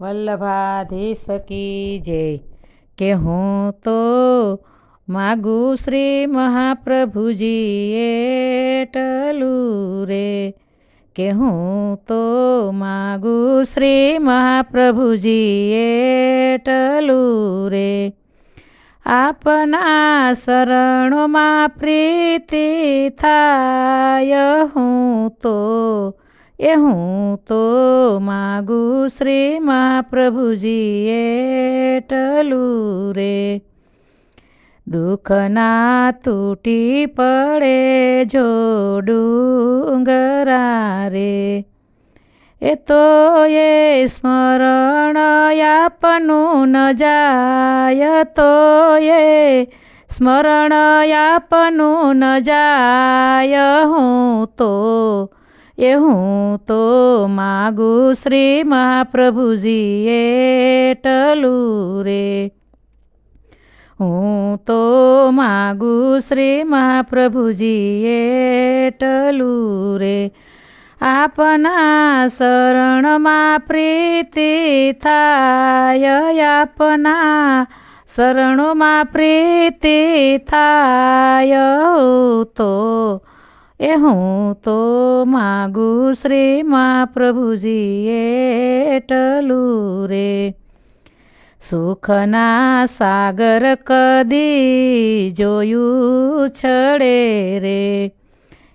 વલ્લભાધીશ કી જય. કે હું તો માગું શ્રી મહાપ્રભુજી એટલું રે. કે હું તો માગું શ્રી મહાપ્રભુજી એટલું રે. આપના શરણોમાં પ્રીતિ થાય હું તો એ હું તો માગું શ્રી મહાપ્રભુજી એટલું રે. દુઃખના તૂટી પડે જો ડુંગરા રે એ તો એ સ્મરણ આપનું ન જાય, તો એ સ્મરણ આપનું ન જાય હું તો. એ હું તો માગું શ્રી મહાપ્રભુજી એટલું રે. હું તો માગું શ્રી મહાપ્રભુજી એટલું રે. આપના શરણમાં પ્રીતિ થાય, આપના શરણોમાં પ્રીતિ થાય. તો એ હું તો માગું શ્રી મહાપ્રભુજી એટલું રે. સુખના સાગર કદી જોયું છડે રે.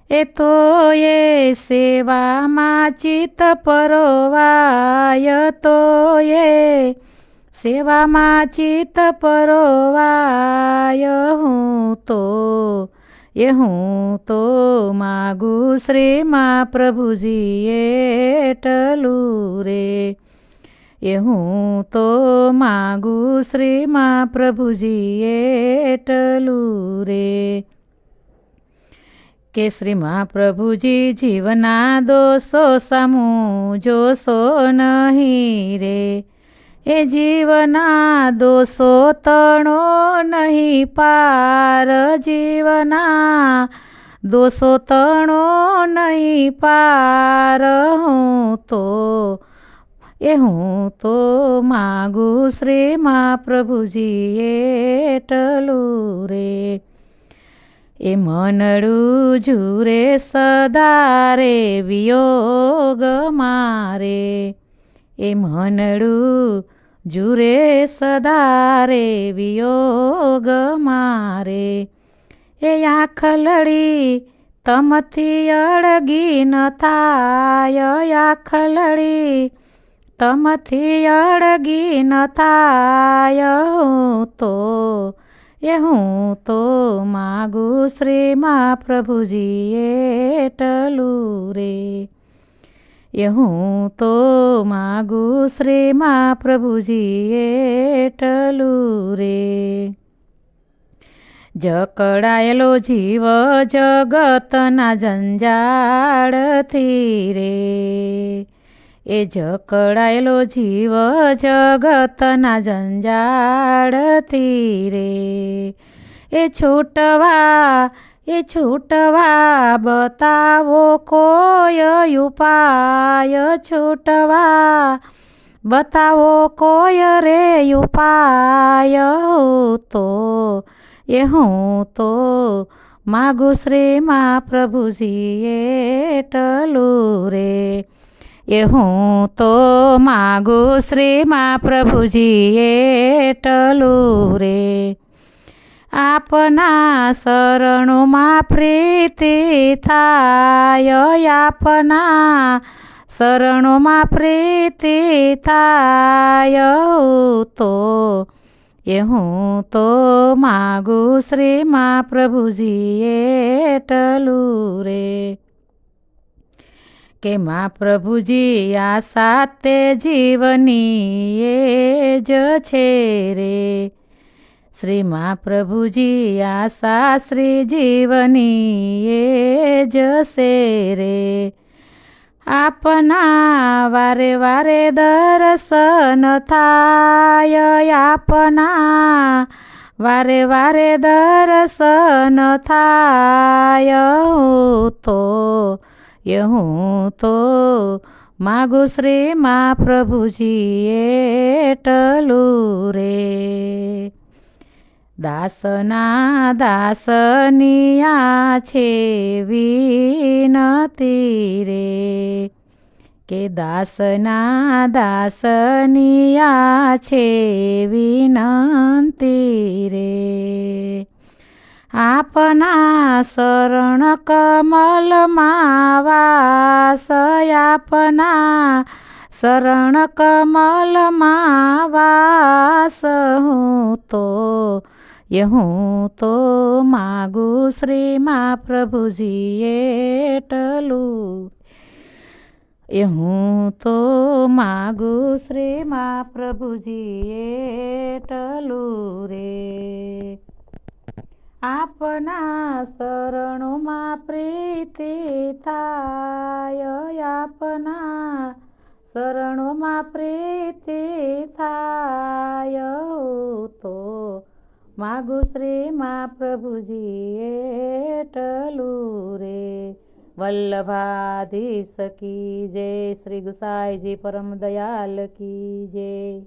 એ તો એ સેવામાં ચિત્ત પરોવાય તો એ સેવામાં ચિત્ત પરોવાય હું તો. એ હું તો માગું શ્રી મા પ્રભુજી એટલું રે એ હું તો માગું શ્રી મા પ્રભુજી એટલું રે કે શ્રી મહાપ્રભુજી જીવના દોષો સામું જોશો નહીં રે. એ જીવના દોષો તણો નહીં પાર જીવના દોષો તણો નહીં પાર હું તો, એ હું તો માગું શ્રી મહાપ્રભુજી એટલું રે. એ મનડું જુરે સદારે વિયોગ મારે. એ મનડું જુરે સદારે વિયોગ મારે. એ આંખ લડી તમથી અળગી ન થાય. આંખ લડી તમથી અળગી ન થાય. તો, એ હું તો માગું શ્રી મહાપ્રભુજી એટલું રે. એ હું તો માગું શ્રી મહાપ્રભુજી એટલું રે જકડાયેલો જીવ જગતના જંજાળથી રે એ જકડાયેલો જીવ જગતના જંજાળથી રે એ છૂટવા એ છૂટવા બતાવો કોઈ ઉપાય? છૂટવા બતાવો કોઈ રે ઉપાય? તો, એ હું તો માગું શ્રી મહાપ્રભુજી એટલું રે. એ હું તો માગું શ્રી મહાપ્રભુજી એટલું રે. આપના શરણોમાં પ્રીતિ થાય. આપના શરણોમાં પ્રીતિ થાય. તો એ હું તો માગું શ્રી મહાપ્રભુજી એટલું રે. કે મહાપ્રભુજી આ સાતે જીવની એ જ છે રે. શ્રી મહાપ્રભુજી આશા શ્રી જીવની એ જશે રે આપના વારે વારે દર્શન થાય આપના વારે વારે દર્શન થાય તો એ હું તો માગુ શ્રી મા પ્રભુજી એટલું રે દાસના દાસનિયા છે વિનતી રે કે દાસના દાસનિયા છે વિનંતી રે. આપના શરણ કમલમાં વાસ, આપના શરણ કમલમાં વાસ હું તો હું તો માગું શ્રી મા પ્રભુજી એટલું એ હું તો માગું શ્રી મા પ્રભુજી એટલું રે. આપના શરણોમાં પ્રીતિ થાય, આપના શરણોમાં પ્રીતિ થાય. માગુ શ્રી મા પ્રભુજી એટલું રે. વલ્લભાધીશ કી જય. શ્રી ગુસાઈજી પરમ દયાલ કી જય.